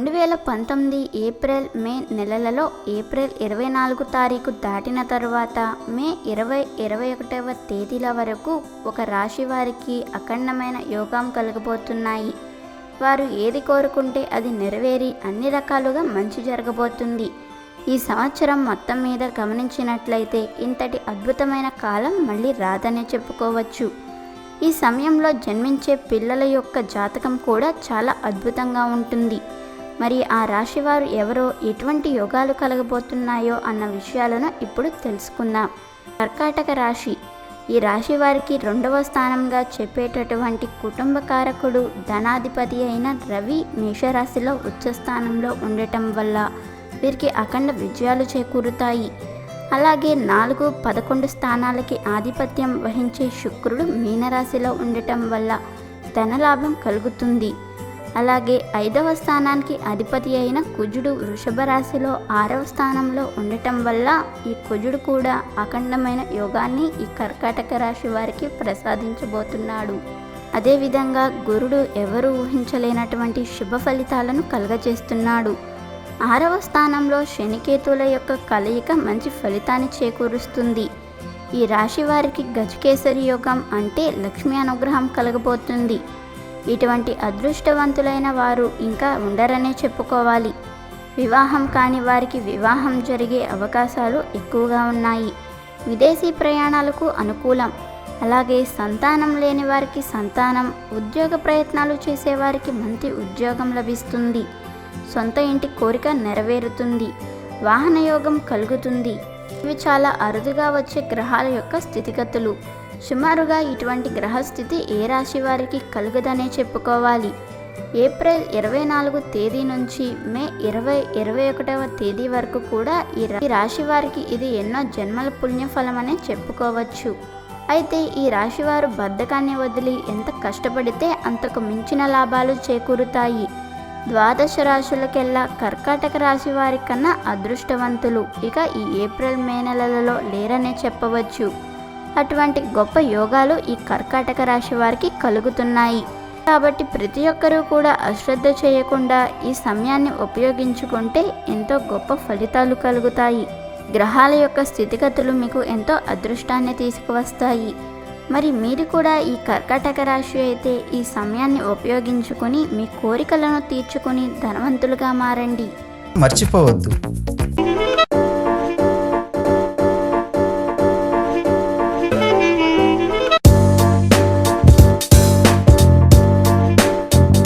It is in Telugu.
రెండు వేల పంతొమ్మిది ఏప్రిల్ మే నెలలలో ఏప్రిల్ ఇరవై నాలుగు తారీఖు దాటిన తరువాత మే ఇరవై ఇరవై ఒకటవ తేదీల వరకు ఒక రాశి వారికి అఖండమైన యోగం కలగబోతున్నాయి. వారు ఏది కోరుకుంటే అది నెరవేరి అన్ని రకాలుగా మంచి జరగబోతుంది. ఈ సంవత్సరం మొత్తం మీద గమనించినట్లయితే ఇంతటి అద్భుతమైన కాలం మళ్ళీ రాదనే చెప్పుకోవచ్చు. ఈ సమయంలో జన్మించే పిల్లల యొక్క జాతకం కూడా చాలా అద్భుతంగా ఉంటుంది. మరి ఆ రాశివారు ఎవరో ఎటువంటి యోగాలు కలగబోతున్నాయో అన్న విషయాలను ఇప్పుడు తెలుసుకుందాం. కర్కాటక రాశి. ఈ రాశి వారికి రెండవ స్థానంగా చెప్పేటటువంటి కుటుంబ కారకుడు ధనాధిపతి అయిన రవి మేషరాశిలో ఉచ్చస్థానంలో ఉండటం వల్ల వీరికి అఖండ విజయాలు చేకూరుతాయి. అలాగే నాలుగు పదకొండు స్థానాలకి ఆధిపత్యం వహించే శుక్రుడు మీనరాశిలో ఉండటం వల్ల ధనలాభం కలుగుతుంది. అలాగే ఐదవ స్థానానికి అధిపతి అయిన కుజుడు వృషభ రాశిలో ఆరవ స్థానంలో ఉండటం వల్ల ఈ కుజుడు కూడా అఖండమైన యోగాన్ని ఈ కర్కాటక రాశి వారికి ప్రసాదించబోతున్నాడు. అదేవిధంగా గురుడు ఎవరు ఊహించలేనటువంటి శుభ ఫలితాలను కలగజేస్తున్నాడు. ఆరవ స్థానంలో శనికేతుల యొక్క కలయిక మంచి ఫలితాన్ని చేకూరుస్తుంది. ఈ రాశి వారికి గజకేసరి యోగం అంటే లక్ష్మీ అనుగ్రహం కలగబోతుంది. ఇటువంటి అదృష్టవంతులైన వారు ఇంకా ఉండరనే చెప్పుకోవాలి. వివాహం కాని వారికి వివాహం జరిగే అవకాశాలు ఎక్కువగా ఉన్నాయి. విదేశీ ప్రయాణాలకు అనుకూలం. అలాగే సంతానం లేని వారికి సంతానం ఉద్యోగ ప్రయత్నాలు చేసేవారికి మంచి ఉద్యోగం లభిస్తుంది. సొంత ఇంటి కోరిక నెరవేరుతుంది. వాహన యోగం కలుగుతుంది. ఇవి చాలా అరుదుగా వచ్చే గ్రహాల యొక్క స్థితిగతులు. సుమారుగా ఇటువంటి గ్రహస్థితి ఏ రాశి వారికి కలుగదనే చెప్పుకోవాలి. ఏప్రిల్ ఇరవై నాలుగు తేదీ నుంచి మే ఇరవై ఇరవై ఒకటవ తేదీ వరకు కూడా ఈ ఈ రాశి వారికి ఇది ఎన్నో జన్మల పుణ్యఫలమనే చెప్పుకోవచ్చు. అయితే ఈ రాశివారు బద్ధకాన్ని వదిలి ఎంత కష్టపడితే అంతకు మించిన లాభాలు చేకూరుతాయి. ద్వాదశ రాశులకెల్లా కర్కాటక రాశి వారి కన్నా అదృష్టవంతులు. ఇక ఈ ఏప్రిల్ మే నెలలలో లేరనే చెప్పవచ్చు. అటువంటి గొప్ప యోగాలు ఈ కర్కాటక రాశి వారికి కలుగుతున్నాయి. కాబట్టి ప్రతి ఒక్కరూ కూడా అశ్రద్ధ చేయకుండా ఈ సమయాన్ని ఉపయోగించుకుంటే ఎంతో గొప్ప ఫలితాలు కలుగుతాయి. గ్రహాల యొక్క స్థితిగతులు మీకు ఎంతో అదృష్టాన్ని తీసుకువస్తాయి. మరి మీరు కూడా ఈ కర్కాటక రాశి అయితే ఈ సమయాన్ని ఉపయోగించుకొని మీ కోరికలను తీర్చుకొని ధనవంతులుగా మారండి. మర్చిపోవద్దు.